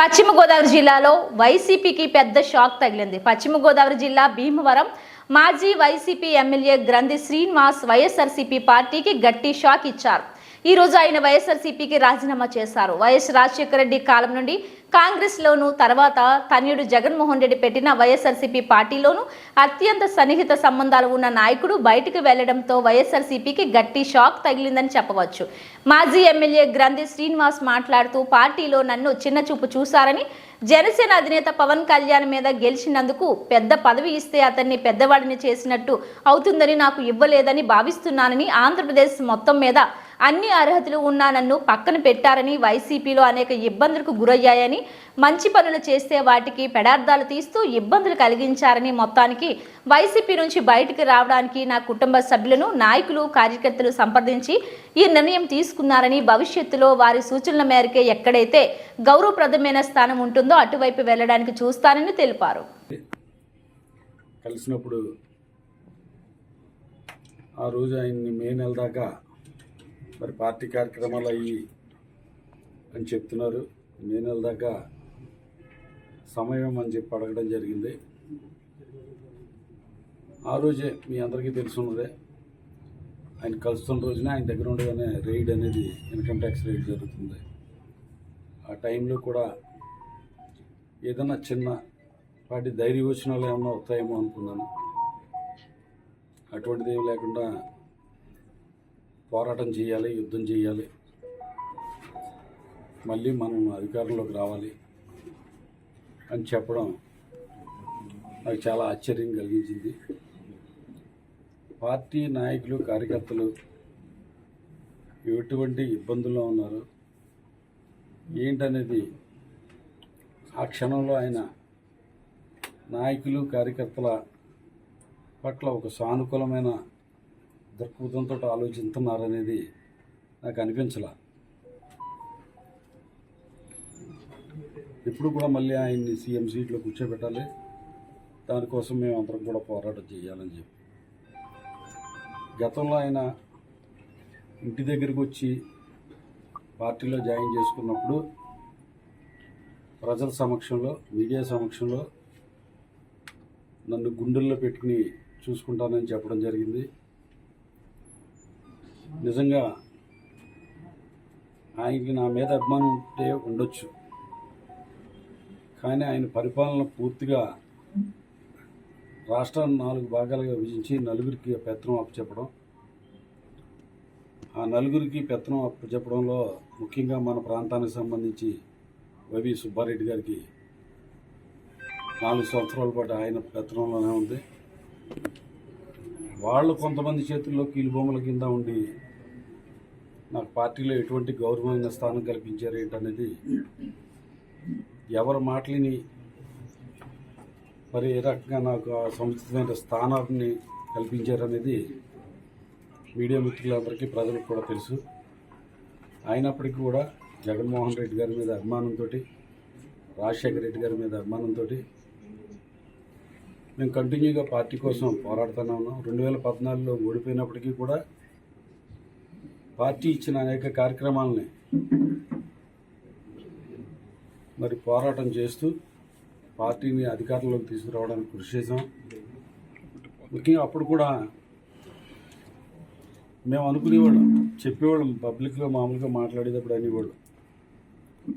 పశ్చిమ గోదావరి జిల్లాలో వైసీపీకి పెద్ద షాక్ తగిలింది. పశ్చిమ గోదావరి జిల్లా భీమవరం మాజీ వైసీపీ ఎమ్మెల్యే గ్రంథి శ్రీనివాస్ వైఎస్ఆర్సీపీ పార్టీకి గట్టి షాక్ ఇచ్చారు. ఈ రోజు ఆయన వైఎస్ఆర్సీపీకి రాజీనామా చేశారు. వైఎస్ రాజశేఖర రెడ్డి కాలం నుండి కాంగ్రెస్లోను తర్వాత తనయుడు జగన్మోహన్ రెడ్డి పెట్టిన వైఎస్ఆర్సీపీ పార్టీలోను అత్యంత సన్నిహిత సంబంధాలు ఉన్న నాయకుడు బయటకు వెళ్ళడంతో వైఎస్ఆర్సీపీకి గట్టి షాక్ తగిలిందని చెప్పవచ్చు. మాజీ ఎమ్మెల్యే గ్రంథి శ్రీనివాస్ మాట్లాడుతూ పార్టీలో నన్ను చిన్నచూపు చూశారని జనసేన అధినేత పవన్ కళ్యాణ్ మీద గెలిచినందుకు పెద్ద పదవి ఇస్తే అతన్ని పెద్దవాడిని చేసినట్టు అవుతుందని నాకు ఇవ్వలేదని భావిస్తున్నానని ఆంధ్రప్రదేశ్ మొత్తం మీద అన్ని అర్హతలు ఉన్నా నన్ను పక్కన పెట్టారని వైసీపీలో అనేక ఇబ్బందులకు గురయ్యాయని మంచి పనులు చేస్తే వాటికి పెడార్థాలు తీస్తూ ఇబ్బందులు కలిగించారని మొత్తానికి వైసీపీ నుంచి బయటికి రావడానికి నా కుటుంబ సభ్యులను నాయకులు కార్యకర్తలు సంప్రదించి ఈ నిర్ణయం తీసుకున్నారని భవిష్యత్తులో వారి సూచనల మేరకే ఎక్కడైతే గౌరవప్రదమైన స్థానం ఉంటుందో అటువైపు వెళ్ళడానికి చూస్తానని తెలిపారు. కలిసినప్పుడు ఆ రోజు ఆయన్ని మే నెల దాకా మరి పార్టీ కార్యక్రమాలు అయ్యి అని చెప్తున్నారు. మే నెల దాకా సమయం అని చెప్పి అడగడం జరిగింది. ఆ రోజే మీ అందరికీ తెలుసున్నదే. ఆయన కలుస్తున్న రోజునే ఆయన దగ్గర ఉండగానే రైడ్ అనేది ఇన్కమ్ ట్యాక్స్ రైడ్ జరుగుతుంది. ఆ టైంలో కూడా ఏదైనా చిన్న వాటి ధైర్యవచనాలు ఏమైనా వస్తాయేమో అనుకున్నాను. అటువంటిది ఏమి లేకుండా పోరాటం చేయాలి యుద్ధం చేయాలి. మళ్ళీ మనం అధికారంలోకి రావాలి అని చెప్పడం నాకు చాలా ఆశ్చర్యం కలిగించింది. పార్టీ నాయకులు కార్యకర్తలు ఎటువంటి ఇబ్బందుల్లో ఉన్నారు? ఏంటనేది ఆ క్షణంలో ఆయన నాయకులు కార్యకర్తల పట్ల ఒక సానుకూలమైన దృక్పథంతో ఆలోచిస్తున్నారనేది నాకు అనిపించలా. ఇప్పుడు కూడా మళ్ళీ ఆయన్ని సీఎం సీట్లో కూర్చోబెట్టాలి. దానికోసం మేము అందరం కూడా పోరాటం చేయాలని చెప్పి. గతంలో ఆయన ఇంటి దగ్గరికి వచ్చి పార్టీలో జాయిన్ చేసుకున్నప్పుడు ప్రజల సమక్షంలో మీడియా సమక్షంలో నన్ను గుండెల్లో పెట్టుకుని చూసుకుంటానని చెప్పడం జరిగింది. నిజంగా ఆయనకి నా మీద అభిమానం ఉంటే ఉండొచ్చు. కానీ ఆయన పరిపాలన పూర్తిగా రాష్ట్రాన్ని నాలుగు భాగాలుగా విభజించి నలుగురికి పెత్తనం అప్పచెప్పడం ఆ నలుగురికి పెత్తనం అప్పచెప్పడంలో ముఖ్యంగా మన ప్రాంతానికి సంబంధించి వైవి సుబ్బారెడ్డి గారికి నాలుగు సంవత్సరాల పాటు ఆయన పెత్తనంలోనే ఉంది. వాళ్ళు కొంతమంది చేతుల్లో కీలుబొమ్మల కింద ఉండి నాకు పార్టీలో ఎటువంటి గౌరవమైన స్థానం కల్పించారు ఏంటనేది ఎవరి మాటలని మరి ఏ రకంగా నాకు సముచితమైన స్థానాన్ని కల్పించారనేది మీడియా మిత్రులందరికీ ప్రజలకు కూడా తెలుసు. అయినప్పటికీ కూడా జగన్మోహన్ రెడ్డి గారి మీద అభిమానంతో రాజశేఖర రెడ్డి గారి మీద అభిమానంతో మేము కంటిన్యూగా పార్టీ కోసం పోరాడుతూనే ఉన్నాం. రెండు వేల పద్నాలుగులో ఓడిపోయినప్పటికీ కూడా పార్టీ ఇచ్చిన అనేక కార్యక్రమాలని మరి పోరాటం చేస్తూ పార్టీని అధికారంలోకి తీసుకురావడానికి కృషి చేసాం ముఖ్యంగా అప్పుడు కూడా మేము అనుకునేవాళ్ళం చెప్పేవాళ్ళం పబ్లిక్లో మామూలుగా మాట్లాడేటప్పుడు అనేవాళ్ళం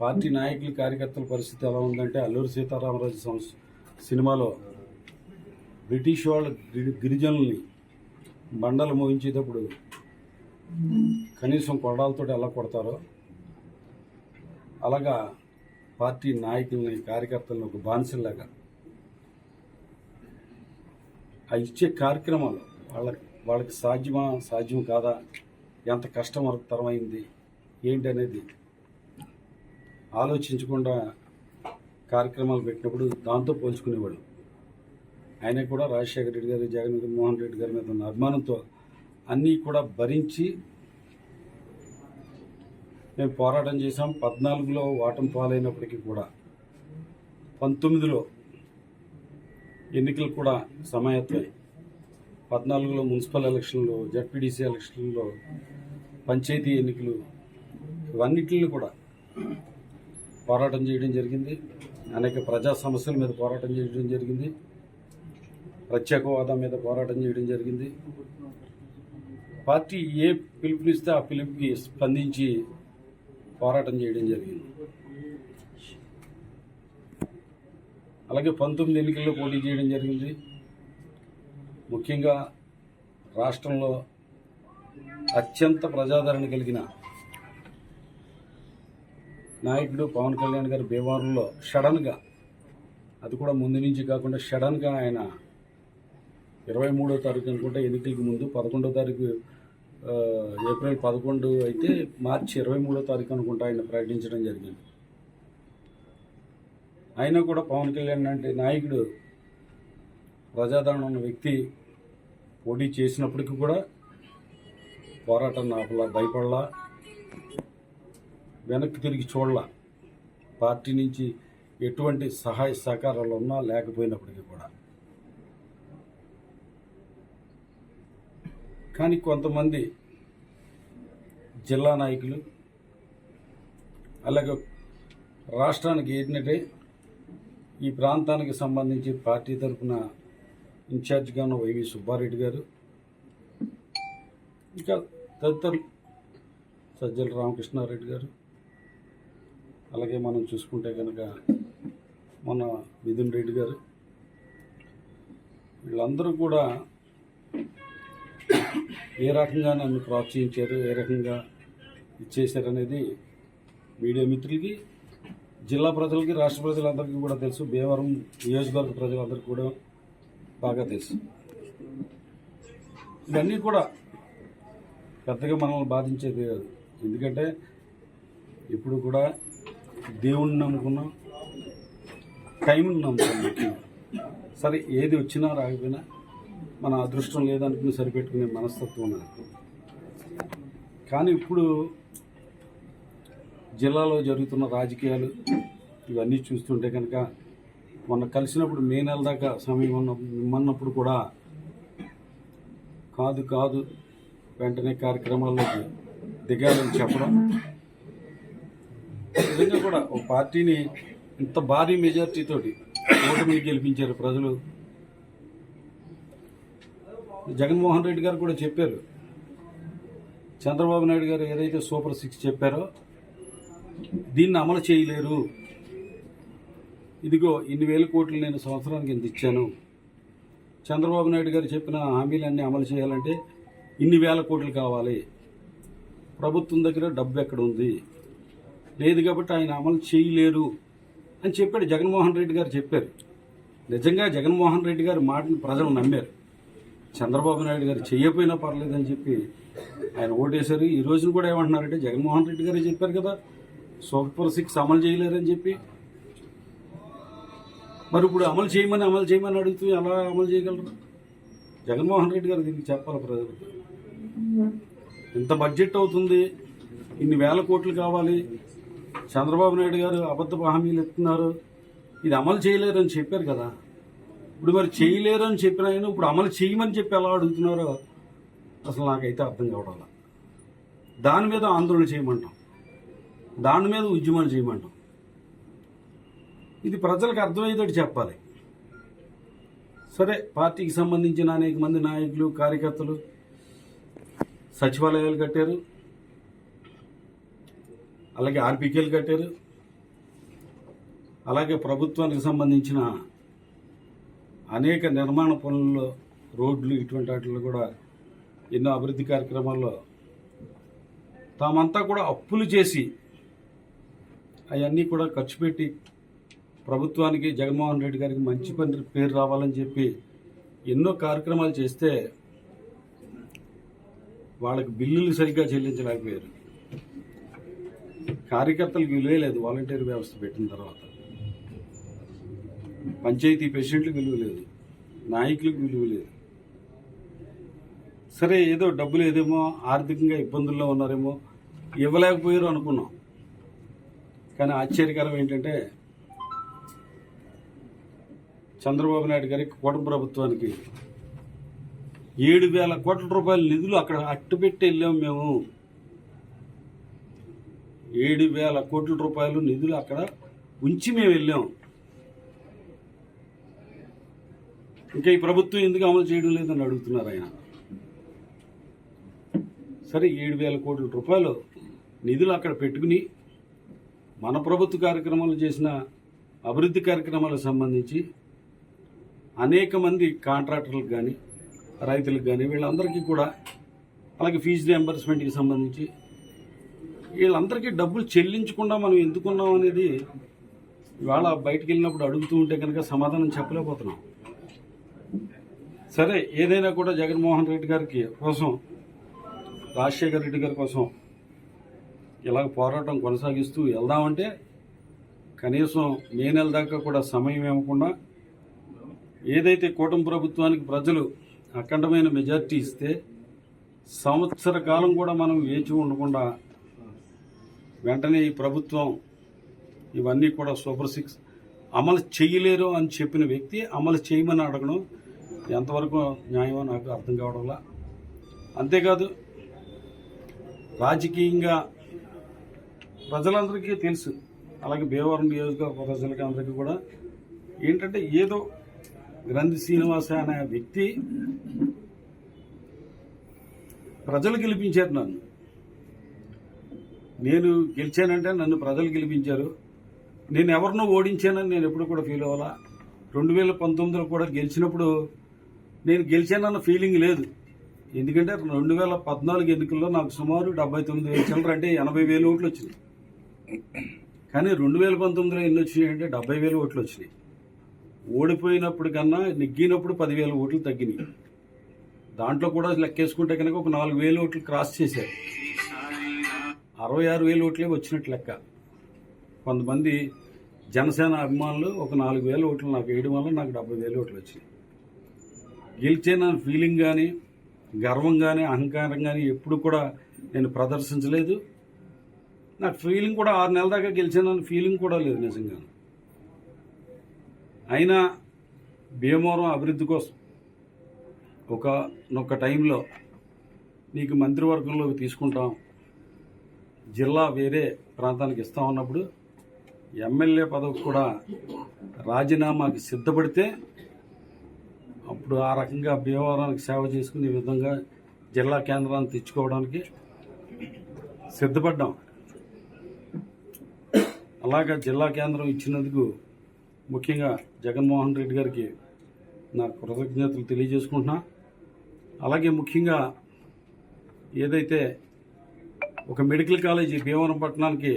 పార్టీ నాయకులు కార్యకర్తల పరిస్థితి ఎలా ఉందంటే అల్లూరి సీతారామరాజు సంస్థ సినిమాలో బ్రిటిష్ వాళ్ళ గిరి- గిరిజనుల్ని బండలు మోగించేటప్పుడు కనీసం కొరడాలతో ఎలా కొడతారో అలాగా పార్టీ నాయకుల్ని కార్యకర్తలను ఒక బానిసలాగా ఆ ఇచ్చే కార్యక్రమాలు వాళ్ళకి వాళ్ళకి సాధ్యమా సాధ్యం కాదా ఎంత కష్టతరమైంది ఏంటి అనేది ఆలోచించకుండా కార్యక్రమాలు పెట్టినప్పుడు దాంతో పోల్చుకునేవాళ్ళు. ఆయన కూడా రాజశేఖర రెడ్డి గారు జగన్మోహన్ రెడ్డి గారి మీద ఉన్న అభిమానంతో అన్నీ కూడా భరించి మేము పోరాటం చేసాం పద్నాలుగులో ఓటమి పాలైనప్పటికీ కూడా పంతొమ్మిదిలో ఎన్నికలు కూడా సమాయత్తమై పద్నాలుగులో మున్సిపల్ ఎలక్షన్లో జడ్పీడీసీ ఎలక్షన్లో పంచాయతీ ఎన్నికలు ఇవన్నిటిని కూడా పోరాటం చేయడం జరిగింది. అనేక ప్రజా సమస్యల మీద పోరాటం చేయడం జరిగింది. ప్రత్యేక హోదా మీద పోరాటం చేయడం జరిగింది. పార్టీ ఏ పిలుపునిస్తే ఆ పిలుపుకి స్పందించి పోరాటం చేయడం జరిగింది. అలాగే పంతొమ్మిది ఎన్నికల్లో పోటీ చేయడం జరిగింది. ముఖ్యంగా రాష్ట్రంలో అత్యంత ప్రజాదరణ కలిగిన నాయకుడు పవన్ కళ్యాణ్ గారి భీమవరంలో సడన్గా అది కూడా ముందు నుంచి కాకుండా సడన్గా ఆయన ఇరవై మూడో తారీఖు అనుకుంటే ఎన్నికలకు ముందు. పదకొండో తారీఖు ఏప్రిల్ పదకొండు అయితే మార్చి ఇరవై మూడో తారీఖు అనుకుంటా ఆయన ప్రకటించడం జరిగింది. అయినా కూడా పవన్ కళ్యాణ్ అంటే నాయకుడు ప్రజాదరణ ఉన్న వ్యక్తి పోటీ చేసినప్పటికీ కూడా పోరాటం ఆపలా భయపడలా వెనక్కి తిరిగి చూడలా. పార్టీ నుంచి ఎటువంటి సహాయ సహకారాలు ఉన్నా లేకపోయినప్పటికీ కూడా. కానీ కొంతమంది జిల్లా నాయకులు అలాగే రాష్ట్రానికి ఏంటంటే ఈ ప్రాంతానికి సంబంధించి పార్టీ తరఫున ఇన్ఛార్జిగా ఉన్న వైవి సుబ్బారెడ్డి గారు ఇంకా తదితరులు సజ్జల రామకృష్ణారెడ్డి గారు అలాగే మనం చూసుకుంటే కనుక మన మిథున్ రెడ్డి గారు వీళ్ళందరూ కూడా ఏ రకంగా నన్ను ప్రోత్సహించారు ఏ రకంగా ఇచ్చేశారు అనేది మీడియా మిత్రులకి జిల్లా ప్రజలకి రాష్ట్ర ప్రజలందరికీ కూడా తెలుసు. భీమవరం నియోజకవర్గ ప్రజలందరికీ కూడా బాగా తెలుసు. ఇవన్నీ కూడా పెద్దగా మనల్ని బాధించేది కాదు. ఎందుకంటే ఇప్పుడు కూడా దేవుణ్ణి నమ్ముకున్నాం టైంని నమ్ముకున్నాం. సరే ఏది వచ్చినా రాకపోయినా మన అదృష్టం లేదనుకుని సరిపెట్టుకునే మనస్తత్వం నాకు కానీ ఇప్పుడు జిల్లాలో జరుగుతున్న రాజకీయాలు ఇవన్నీ చూస్తుంటే కనుక మొన్న కలిసినప్పుడు మే నెల దాకా సమయం ఉన్న మిమ్మన్నప్పుడు కూడా కాదు కాదు వెంటనే కార్యక్రమాల్లోకి దిగాలని చెప్పడం. నిజంగా కూడా ఒక పార్టీని ఇంత భారీ మెజార్టీతోటి ఓటమిని గెలిపించారు ప్రజలు. జగన్మోహన్ రెడ్డి గారు కూడా చెప్పారు. చంద్రబాబు నాయుడు గారు ఏదైతే సూపర్ సిక్స్ చెప్పారో దీన్ని అమలు చేయలేరు. ఇదిగో ఇన్ని వేల కోట్లు నేను సంవత్సరానికి ఇంత ఇచ్చాను? చంద్రబాబు నాయుడు గారు చెప్పిన హామీలన్నీ అమలు చేయాలంటే ఇన్ని వేల కోట్లు కావాలి. ప్రభుత్వం దగ్గర డబ్బు ఎక్కడ ఉంది? లేదు కాబట్టి ఆయన అమలు చేయలేరు అని చెప్పాడు జగన్మోహన్ రెడ్డి గారు చెప్పారు. నిజంగా జగన్మోహన్ రెడ్డి గారి మాటను ప్రజలు నమ్మారు. చంద్రబాబు నాయుడు గారు చేయకపోయినా పర్లేదని చెప్పి ఆయన ఓటేశారు. ఈ రోజున కూడా ఏమంటున్నారంటే జగన్మోహన్ రెడ్డి గారే చెప్పారు కదా సూపర్ సిక్స్ అమలు చేయలేరని చెప్పి. మరి ఇప్పుడు అమలు చేయమని అమలు చేయమని అడుగుతూ ఎలా అమలు చేయగలరు? జగన్మోహన్ రెడ్డి గారు దీనికి చెప్పాలి ప్రజలకు? ఇంత బడ్జెట్ అవుతుంది ఇన్ని వేల కోట్లు కావాలి చంద్రబాబు నాయుడు గారు అబద్ధ హామీలు ఇస్తున్నారు ఇది అమలు చేయలేరు అని చెప్పారు కదా. ఇప్పుడు మరి చేయలేరు అని చెప్పిన ఆయన ఇప్పుడు అమలు చేయమని చెప్పి ఎలా అడుగుతున్నారో అసలు నాకైతే అర్థం కావడం దాని మీద ఆందోళన చేయమంటాం. దాని మీద ఉద్యమాలు చేయమంటాం. ఇది ప్రజలకు అర్థమయ్యేటట్టు చెప్పాలి. సరే పార్టీకి సంబంధించిన అనేక మంది నాయకులు కార్యకర్తలు సచివాలయాలు కట్టారు. అలాగే ఆర్పీకేలు కట్టారు. అలాగే ప్రభుత్వానికి సంబంధించిన అనేక నిర్మాణ పనుల్లో రోడ్లు ఇటువంటి వాటిల్లో కూడా ఎన్నో అభివృద్ధి కార్యక్రమాల్లో తామంతా కూడా అప్పులు చేసి అవన్నీ కూడా ఖర్చు పెట్టి ప్రభుత్వానికి జగన్మోహన్ రెడ్డి గారికి మంచి పని పేరు రావాలని చెప్పి ఎన్నో కార్యక్రమాలు చేస్తే వాళ్ళకి బిల్లులు సరిగ్గా చెల్లించలేకపోయారు. కార్యకర్తలకు విలువలేదు వాలంటీర్ వ్యవస్థ పెట్టిన తర్వాత. పంచాయతీ ప్రెసిడెంట్లకు విలువ లేదు నాయకులకు విలువ లేదు. సరే ఏదో డబ్బులు ఏదేమో ఆర్థికంగా ఇబ్బందుల్లో ఉన్నారేమో ఇవ్వలేకపోయారు అనుకున్నాం. కానీ ఆశ్చర్యకరం ఏంటంటే చంద్రబాబు నాయుడు గారి కూటమి ప్రభుత్వానికి ఏడు వేల కోట్ల రూపాయల నిధులు అక్కడ అట్టుపెట్టి వెళ్ళాము మేము. ఏడు వేల కోట్ల రూపాయలు నిధులు అక్కడ ఉంచి మేము వెళ్ళాం. ఇంకా ఈ ప్రభుత్వం ఎందుకు అమలు చేయడం లేదని అడుగుతున్నారు ఆయన. సరే ఏడు వేల కోట్ల రూపాయలు నిధులు అక్కడ పెట్టుకుని మన ప్రభుత్వ కార్యక్రమాలు చేసిన అభివృద్ధి కార్యక్రమాలకు సంబంధించి అనేక మంది కాంట్రాక్టర్లకు కానీ రైతులకు కానీ వీళ్ళందరికీ కూడా అలాగే ఫీజు రియంబర్స్మెంట్కి సంబంధించి వీళ్ళందరికీ డబ్బులు చెల్లించకుండా మనం ఎందుకున్నాం అనేది ఇవాళ బయటికి వెళ్ళినప్పుడు అడుగుతూ ఉంటే కనుక సమాధానం చెప్పలేకపోతున్నాం. సరే ఏదైనా కూడా జగన్మోహన్ రెడ్డి గారికి కోసం రాజశేఖర రెడ్డి గారి కోసం ఇలాగ పోరాటం కొనసాగిస్తూ వెళ్దామంటే కనీసం మే నెల దాకా కూడా సమయం ఇవ్వకుండా ఏదైతే కూటమి ప్రభుత్వానికి ప్రజలు అఖండమైన మెజార్టీ ఇస్తే సంవత్సర కాలం కూడా మనం వేచి ఉండకుండా వెంటనే ఈ ప్రభుత్వం ఇవన్నీ కూడా సూపర్ సిక్స్ అమలు చేయలేరు అని చెప్పిన వ్యక్తి అమలు చేయమని అడగడం ఎంతవరకు న్యాయమో నాకు అర్థం కావడంలా అంతేకాదు రాజకీయంగా ప్రజలందరికీ తెలుసు. అలాగే భీమవరం నియోజకవర్గ ప్రజలకి అందరికీ కూడా ఏంటంటే ఏదో గ్రంథి శ్రీనివాస అనే వ్యక్తి ప్రజలు గెలిపించారు నన్ను. నేను గెలిచానంటే నన్ను ప్రజలు గెలిపించారు. నేను ఎవరినో ఓడించానని నేను ఎప్పుడు కూడా ఫీల్ అవ్వాలా? రెండు వేల పంతొమ్మిదిలో కూడా గెలిచినప్పుడు నేను గెలిచానన్న ఫీలింగ్ లేదు. ఎందుకంటే రెండు వేల పద్నాలుగు ఎన్నికల్లో నాకు సుమారు డెబ్బై తొమ్మిది వేల చిల్లర అంటే ఎనభై వేలు ఓట్లు వచ్చినాయి. కానీ రెండు వేల పంతొమ్మిదిలో ఎన్ని వచ్చినాయి అంటే డెబ్బై వేలు ఓట్లు వచ్చినాయి. ఓడిపోయినప్పుడు కన్నా నెగ్గినప్పుడు పదివేల ఓట్లు తగ్గినాయి. దాంట్లో కూడా లెక్కేసుకుంటే కనుక ఒక నాలుగు వేలు ఓట్లు క్రాస్ చేశారు. అరవై ఆరు వేలు ఓట్లే వచ్చినట్టు లెక్క. కొంతమంది జనసేన అభిమానులు ఒక నాలుగు వేల ఓట్లు నాకు వేయడం వల్ల నాకు డెబ్బై వేలు ఓట్లు వచ్చినాయి. గెలిచిన ఫీలింగ్ కానీ గర్వం కానీ అహంకారం కానీ ఎప్పుడు కూడా నేను ప్రదర్శించలేదు. నాకు ఫీలింగ్ కూడా ఆరు నెలల దాకా గెలిచానని ఫీలింగ్ కూడా లేదు నిజంగా. అయినా భీమవరం అభివృద్ధి కోసం ఒక నొక్క టైంలో నీకు మంత్రివర్గంలోకి తీసుకుంటాం. జిల్లా వేరే ప్రాంతానికి ఇస్తామన్నప్పుడు ఎమ్మెల్యే పదవి కూడా రాజీనామాకి సిద్ధపడితే అప్పుడు ఆ రకంగా భీమవరానికి సేవ చేసుకునే విధంగా జిల్లా కేంద్రాన్ని తెచ్చుకోవడానికి సిద్ధపడ్డాం. అలాగా జిల్లా కేంద్రం ఇచ్చినందుకు ముఖ్యంగా జగన్మోహన్ రెడ్డి గారికి నా కృతజ్ఞతలు తెలియజేసుకుంటున్నా. అలాగే ముఖ్యంగా ఏదైతే ఒక మెడికల్ కాలేజీ భీమవరం పట్టణానికి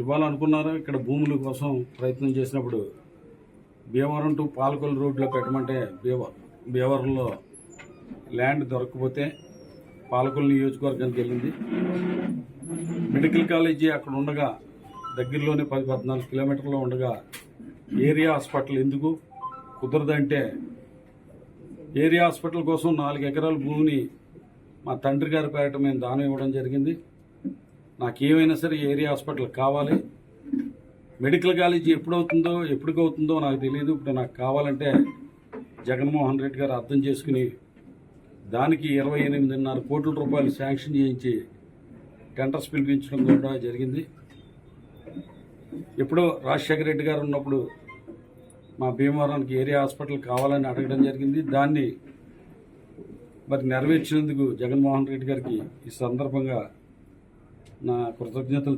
ఇవ్వాలనుకున్నారో ఇక్కడ భూముల కోసం ప్రయత్నం చేసినప్పుడు భీమవరం టు పాలకొల్లు రోడ్లో పెట్టమంటే భీవ భీమవరంలో ల్యాండ్ దొరకకపోతే పాలకొల్లు నియోజకవర్గానికి వెళ్ళింది. మెడికల్ కాలేజీ అక్కడ ఉండగా దగ్గరలోనే పది పద్నాలుగు కిలోమీటర్లో ఉండగా ఏరియా హాస్పిటల్ ఎందుకు? కుదరదంటే ఏరియా హాస్పిటల్ కోసం నాలుగు ఎకరాల భూమిని మా తండ్రి గారి పేరట మేము దానం ఇవ్వడం జరిగింది. నాకు ఏమైనా సరే ఏరియా హాస్పిటల్ కావాలి. మెడికల్ కాలేజీ ఎప్పుడవుతుందో ఎప్పటికవుతుందో నాకు తెలియదు ఇప్పుడు నాకు కావాలంటే జగన్మోహన్ రెడ్డి గారు అర్థం చేసుకుని దానికి ఇరవై ఎనిమిదిన్నర కోట్ల రూపాయలు శాంక్షన్ చేయించి టెండర్స్ పిలిపించడం కూడా జరిగింది. ఎప్పుడో రాజశేఖర రెడ్డి గారు ఉన్నప్పుడు మా భీమవరానికి ఏరియా హాస్పిటల్ కావాలని అడగడం జరిగింది. దాన్ని మరి నెరవేర్చినందుకు జగన్మోహన్ రెడ్డి గారికి ఈ సందర్భంగా నా కృతజ్ఞతలు